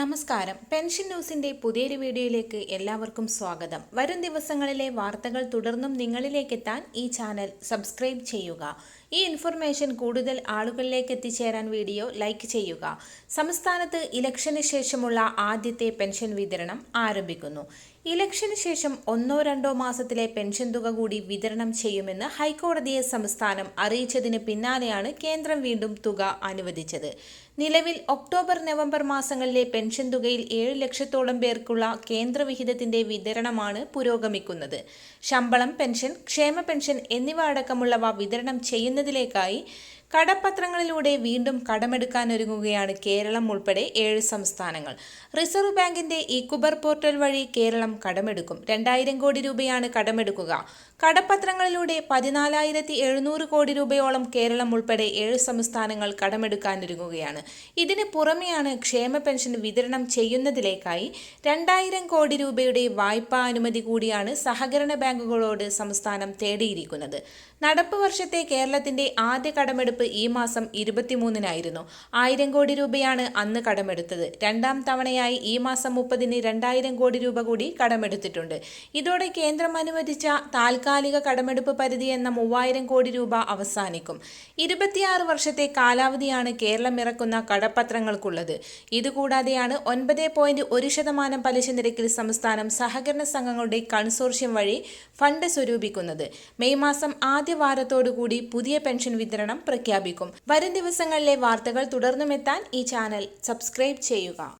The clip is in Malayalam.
നമസ്കാരം. പെൻഷൻ ന്യൂസിന്റെ പുതിയൊരു വീഡിയോയിലേക്ക് എല്ലാവർക്കും സ്വാഗതം. വരും ദിവസങ്ങളിലെ വാർത്തകൾ തുടർന്നും നിങ്ങളിലേക്ക് എത്താൻ ഈ ചാനൽ സബ്സ്ക്രൈബ് ചെയ്യുക. ഈ ഇൻഫർമേഷൻ കൂടുതൽ ആളുകളിലേക്ക് എത്തിച്ചേരാൻ വീഡിയോ ലൈക്ക് ചെയ്യുക. സംസ്ഥാനത്ത് ഇലക്ഷന് ശേഷമുള്ള ആദ്യത്തെ പെൻഷൻ വിതരണം ആരംഭിക്കുന്നു. ഇലക്ഷന് ശേഷം ഒന്നോ രണ്ടോ മാസത്തിലെ പെൻഷൻ തുക കൂടി വിതരണം ചെയ്യുമെന്ന് ഹൈക്കോടതിയെ സംസ്ഥാനം അറിയിച്ചതിന് പിന്നാലെയാണ് കേന്ദ്രം വീണ്ടും തുക അനുവദിച്ചത്. നിലവിൽ ഒക്ടോബർ നവംബർ മാസങ്ങളിലെ പെൻഷൻ തുകയിൽ ഏഴ് ലക്ഷത്തോളം പേർക്കുള്ള കേന്ദ്രവിഹിതത്തിന്റെ വിതരണമാണ് പുരോഗമിക്കുന്നത്. ശമ്പളം പെൻഷൻ ക്ഷേമ പെൻഷൻ എന്നിവ അടക്കമുള്ളവ വിതരണം ചെയ്യുന്നതിലേക്കായി കടപ്പത്രങ്ങളിലൂടെ വീണ്ടും കടമെടുക്കാനൊരുങ്ങുകയാണ് കേരളം ഉൾപ്പെടെ ഏഴ് സംസ്ഥാനങ്ങൾ. റിസർവ് ബാങ്കിന്റെ ഇക്കുബർ പോർട്ടൽ വഴി കേരളം കടമെടുക്കും. രണ്ടായിരം കോടി രൂപയാണ് കടമെടുക്കുക. കടപ്പത്രങ്ങളിലൂടെ പതിനാലായിരത്തി എഴുന്നൂറ് കോടി രൂപയോളം കേരളം ഉൾപ്പെടെ ഏഴ് സംസ്ഥാനങ്ങൾ കടമെടുക്കാനൊരുങ്ങുകയാണ്. ഇതിന് പുറമെയാണ് ക്ഷേമ പെൻഷൻ വിതരണം ചെയ്യുന്നതിലേക്കായി രണ്ടായിരം കോടി രൂപയുടെ വായ്പാ അനുമതി കൂടിയാണ് സഹകരണ ബാങ്കുകളോട് സംസ്ഥാനം തേടിയിരിക്കുന്നത്. നടപ്പ് വർഷത്തെ കേരളത്തിന്റെ ആദ്യ കടമെടുപ്പ് ഈ മാസം ഇരുപത്തിമൂന്നിനായിരുന്നു. ആയിരം കോടി രൂപയാണ് അന്ന് കടമെടുത്തത്. രണ്ടാം തവണയായി ഈ മാസം മുപ്പതിന് രണ്ടായിരം കോടി രൂപ കൂടി കടമെടുത്തിട്ടുണ്ട്. ഇതോടെ കേന്ദ്രം അനുവദിച്ച താൽക്കാലിക കടമെടുപ്പ് പരിധി എന്ന മൂവായിരം കോടി രൂപ അവസാനിക്കും. ഇരുപത്തിയാറ് വർഷത്തെ കാലാവധിയാണ് കേരളം ഇറക്കുന്ന കടപ്പത്രങ്ങൾക്കുള്ളത്. ഇതുകൂടാതെയാണ് ഒൻപത് പോയിന്റ് ഒരു ശതമാനം പലിശ നിരക്കിൽ സംസ്ഥാനം സഹകരണ സംഘങ്ങളുടെ കൺസോർഷ്യം വഴി ഫണ്ട് സ്വരൂപിക്കുന്നത്. മെയ് മാസം ആദ്യ വാരത്തോടുകൂടി പുതിയ പെൻഷൻ വിതരണം പ്രഖ്യാപിക്കും. വരും ദിവസങ്ങളിലെ വാർത്തകൾ തുടർന്നുമെത്താൻ ഈ ചാനൽ സബ്സ്ക്രൈബ് ചെയ്യുക.